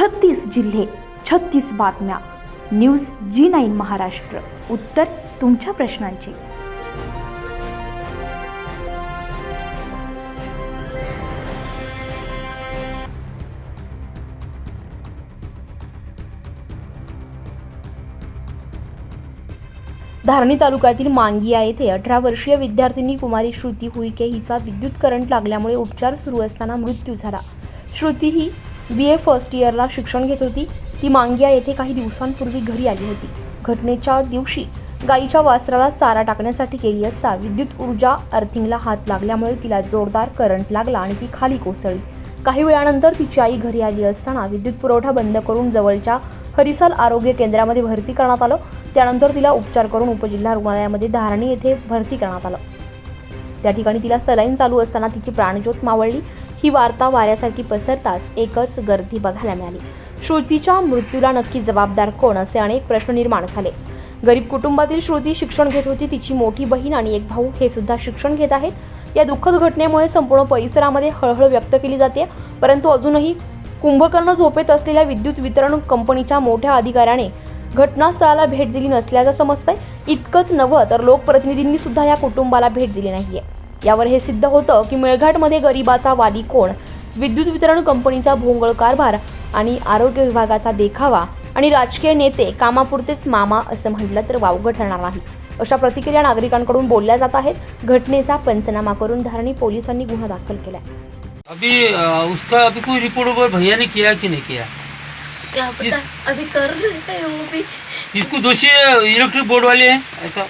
छत्तीस जिल्हे छत्तीस बातम्या. न्यूज जी नाईन महाराष्ट्र. उत्तर तुमच्या प्रश्नांची. धारणी तालुक्यातील मांगिया येथे अठरा वर्षीय विद्यार्थिनी कुमारी श्रुती हुईके हिचा विद्युत करंट लागल्यामुळे उपचार सुरू असताना मृत्यू झाला. श्रुती ही बी ए फर्स्ट इयरला शिक्षण घेत होती. ती मांगिया येथे काही दिवसांपूर्वी घरी आली होती. घटनेच्या दिवशी गाईच्या वासराला चारा टाकण्यासाठी गेली असता विद्युत ऊर्जा अर्थिंगला हात लागल्यामुळे तिला जोरदार करंट लागला आणि ती खाली कोसळली. काही वेळानंतर तिची आई घरी आली असताना विद्युत पुरवठा बंद करून जवळच्या हरिसाल आरोग्य केंद्रामध्ये भरती करण्यात आलं. त्यानंतर तिला उपचार करून उपजिल्हा रुग्णालयामध्ये धारणी येथे भरती करण्यात आलं. त्या ठिकाणी तिला सलाईन चालू असताना तिची प्राणज्योत मावळली. ही वार्ता वाऱ्यासारखी पसरताच एकच गर्दी बघायला मिळाली. श्रुतीच्या मृत्यूला नक्की जबाबदार कोण असे अनेक प्रश्न निर्माण झाले. गरीब कुटुंबातील श्रुती शिक्षण घेत होती तिची मोठी बहीण आणि एक भाऊ हे सुद्धा शिक्षण घेत आहेत. या दुःखद घटनेमुळे संपूर्ण परिसरामध्ये हळहळ व्यक्त केली जाते परंतु अजूनही कुंभकर्ण झोपेत असलेल्या विद्युत वितरण कंपनीच्या मोठ्या अधिकाऱ्याने घटनास्थळाला भेट दिली नसल्याचं समजतंय. इतकंच नवं तर लोकप्रतिनिधींनी सुद्धा या कुटुंबाला भेट दिली नाहीये. यावर हे सिद्ध होतं की मेळघाटमध्ये गरिबाचा वाली कोण विद्युत वितरण कंपनीचा भोंगळ कारभार आणि आरोग्य विभागाचा देखावा आणि राजकीय नेते कामापुरतेच मामा असं म्हटलं तर वावगं ठरणार नाही. अशा प्रतिक्रिया नागरिकांकडून बोलल्या जात आहेत. घटनेचा पंचनामा करून धारणी पोलिसांनी गुन्हा दाखल केलाय. अभी उसका अभी कोई रिपोर्ट वोपोर्ट भैया ने किया कि नहीं किया? क्या पता अभी कर रहे हैं वो भी। इसको दोषी इलेक्ट्रिक बोर्ड वाले हैं? ऐसा।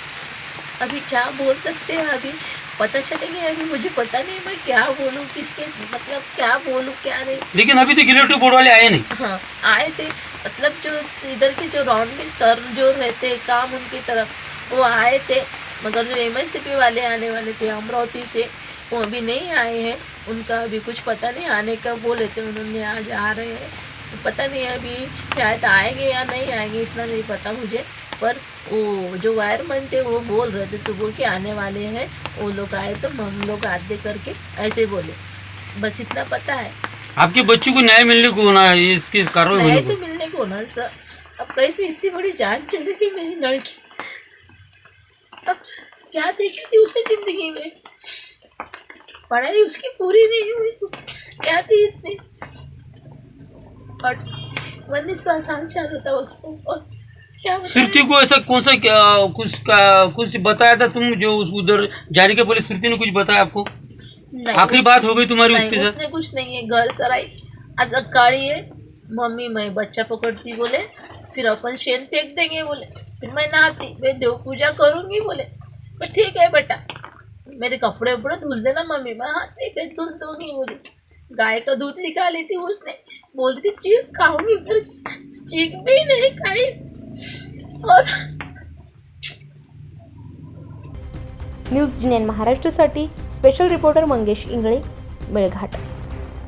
अभी क्या बोल सकते हैं अभी? पता चलेंगे अभी मुझे पता नहीं मैं क्या बोलूँ किसके मतलब क्या बोलूँ क्या नहीं। लेकिन अभी तक इलेक्ट्रिक बोर्ड वाले आए नहीं। हाँ आए थे। मतलब जो इधर के जो राउंड में सर जो रहते हैं काम उनकी तरफ़ वो आए थे। मगर जो एम वाले आने वाले थे अमरावती से वो अभी नहीं आए हैं। उनका अभी कुछ पता नहीं आने का बोले थे उन्होंने आज आ रहे हैं। पता नहीं अभी शायद आएँगे या नहीं आएँगे इतना नहीं पता मुझे। पर वो जो वायरमैन थे वो बोल रहे थे सुबह के आने वाले हैं वो लोग आए तो हम लोग आधे करके ऐसे बोले। बस इतना पता है। आपके बच्चों को न्याय मिलने को होना है इसकी कार्रवाई होने नए को तो मिलने को ना सर। अब कैसे इतनी बड़ी जान चलेगी मेरी लड़की। अब क्या देखी थी उसने ज़िंदगी में? पढ़ाई उसकी पूरी नहीं हुई। क्या थी इतनी? और उन्नीस साल चालू था उसको और? श्रुति को ऐसा कौन सा क्या, कुछ का कुछ बताया था तुम जो उधर जाने के पहले श्रुति ने कुछ बताया आपको? आखिरी बात हो गई तुम्हारी उसके साथ। कुछ नहीं है गर्ल सराई आज अक्काड़ी है मम्मी मैं बच्चा पकड़ती बोले फिर अपन शेन फेंक देंगे बोले फिर मैं नहाती मैं देव पूजा करूँगी बोले। तो ठीक है बेटा मेरे कपड़े उपड़े धुल देना मम्मी मैं हाँ ठीक है धुल दूँगी बोली। गाय का दूध निकाली थी उसने बोलती चीख खाऊँगी फिर चीख भी नहीं खाई। न्यूज जिनेन महाराष्ट्रसाठी स्पेशल रिपोर्टर मंगेश इंगळे मेळघाट.